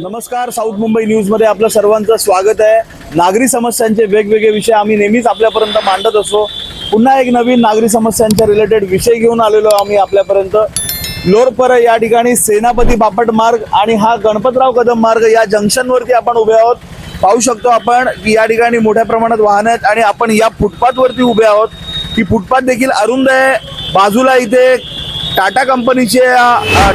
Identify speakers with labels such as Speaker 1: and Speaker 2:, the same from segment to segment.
Speaker 1: नमस्कार साऊथ मुंबई न्यूजमध्ये आपलं सर्वांचं स्वागत आहे. नागरी समस्यांचे वेगवेगळे विषय आम्ही नेहमीच आपल्यापर्यंत मांडत असतो पुन्हा एक नवीन नागरी समस्यांच्या रिलेटेड विषय घेऊन आलेलो आम्ही आपल्यापर्यंत. लोरपर या ठिकाणी सेनापती बापट मार्ग आणि हा गणपतराव कदम मार्ग या जंक्शनवरती आपण उभे आहोत. पाहू शकतो आपण की या ठिकाणी मोठ्या प्रमाणात वाहन आहेत आणि आपण या फुटपाथवरती उभे आहोत. ही फुटपाथ देखील अरुंद आहे. बाजूला इथे टाटा कंपनीचे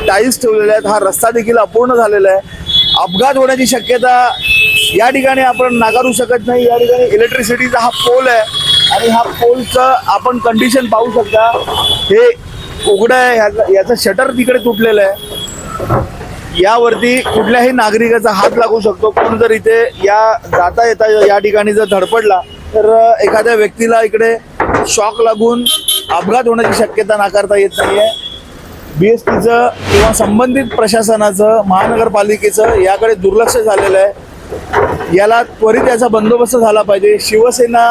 Speaker 1: टाईल्स ठेवलेले आहेत. हा रस्ता देखील अपूर्ण झालेला आहे. अपघात होण्याची शक्यता या ठिकाणी आपण नाकारू शकत नाही. या ठिकाणी इलेक्ट्रिसिटीचा हा पोल आहे आणि हा पोलचं आपण कंडिशन पाहू शकता. हे उघडं आहे. ह्याचं याचं शटर तिकडे तुटलेलं आहे. यावरती कुठल्याही नागरिकाचा हात लागू शकतो. कोण जर इथे या जाता येता या ठिकाणी जर धडपडला तर एखाद्या व्यक्तीला इकडे शॉक लागून अपघात होण्याची शक्यता नाकारता येत नाही आहे बी एस टीचं किंवा संबंधित प्रशासनाचं महानगरपालिकेचं याकडे दुर्लक्ष झालेलं आहे. याला त्वरित याचा बंदोबस्त झाला पाहिजे. शिवसेना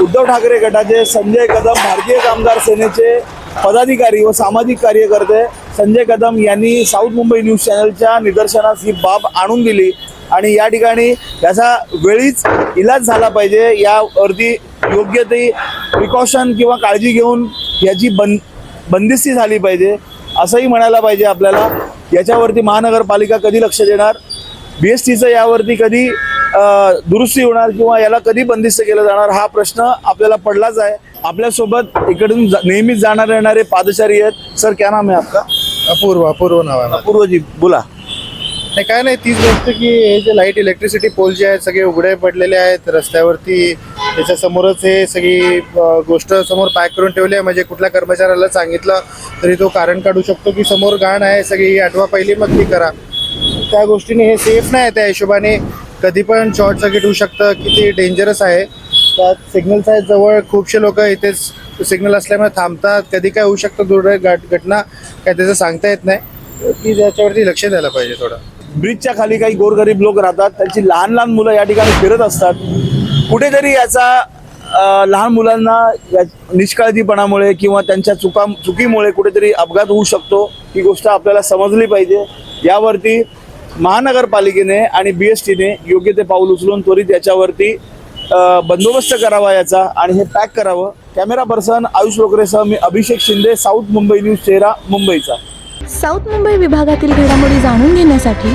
Speaker 1: उद्धव ठाकरे गटाचे संजय कदम भारतीय कामगार सेनेचे पदाधिकारी व सामाजिक कार्यकर्ते संजय कदम यांनी साऊथ मुंबई न्यूज चॅनलच्या निदर्शनास ही बाब आणून दिली. आणि या ठिकाणी याचा वेळीच इलाज झाला पाहिजे. यावरती योग्य ते प्रिकॉशन किंवा काळजी घेऊन याची बंद बंदिस्ती झाली पाहिजे असंही म्हणायला पाहिजे आपल्याला. याच्यावरती महानगरपालिका कधी लक्ष देणार? बी एस टीचं यावरती कधी दुरुस्ती होणार किंवा याला कधी बंदिस्त केलं जाणार? हा प्रश्न आपल्याला पडलाच आहे. आपल्यासोबत इकडून नेहमीच जाणार येणारे पादचारी आहेत. सर क्या नाम है आपका?
Speaker 2: अपूर्व अपूर्व नाव आहे माझं.
Speaker 1: पूर्वजी बोला.
Speaker 2: नाही काय नाही तीच गोष्ट की हे जे लाइट इलेक्ट्रिसिटी पोल जे आहेत सगळे उघडे पडलेले आहेत रस्त्यावरती त्याच्यासमोरच हे सगळी गोष्ट समोर पॅक करून ठेवली आहे. म्हणजे कुठल्या कर्मचाऱ्याला सांगितलं तरी तो कारण काढू शकतो की समोर घाण आहे सगळी आठवा पहिली मग ती करा. त्या गोष्टीने हे सेफ नाही त्या हिशोबाने. कधी पण शॉर्ट सर्किट होऊ शकतं किती डेंजरस आहे. त्यात सिग्नल्स आहेत जवळ खूपसे लोक इथेच सिग्नल असल्यामुळे थांबतात. कधी काय होऊ शकतं दुर्दैव घट घटना काय त्याचं सांगता येत नाही. की त्याच्यावरती लक्ष द्यायला पाहिजे थोडं.
Speaker 1: ब्रिजच्या खाली काही गोरगरीब लोक राहतात. त्यांची लहान लहान मुलं या ठिकाणी फिरत असतात. कुठेतरी याचा लहान मुलांना या निष्काळजीपणामुळे किंवा त्यांच्या चुका चुकीमुळे कुठेतरी अपघात होऊ शकतो ही गोष्ट आपल्याला समजली पाहिजे. यावरती महानगरपालिकेने आणि बी एस टीने योग्य ते पाऊल उचलून त्वरित याच्यावरती बंदोबस्त करावा याचा आणि हे पॅक करावं. कॅमेरा पर्सन आयुष लोकरेसह मी अभिषेक शिंदे साऊथ मुंबई न्यूज चेहरा मुंबईचा.
Speaker 3: साऊथ मुंबई विभागातील घडामोडी जाणून घेण्यासाठी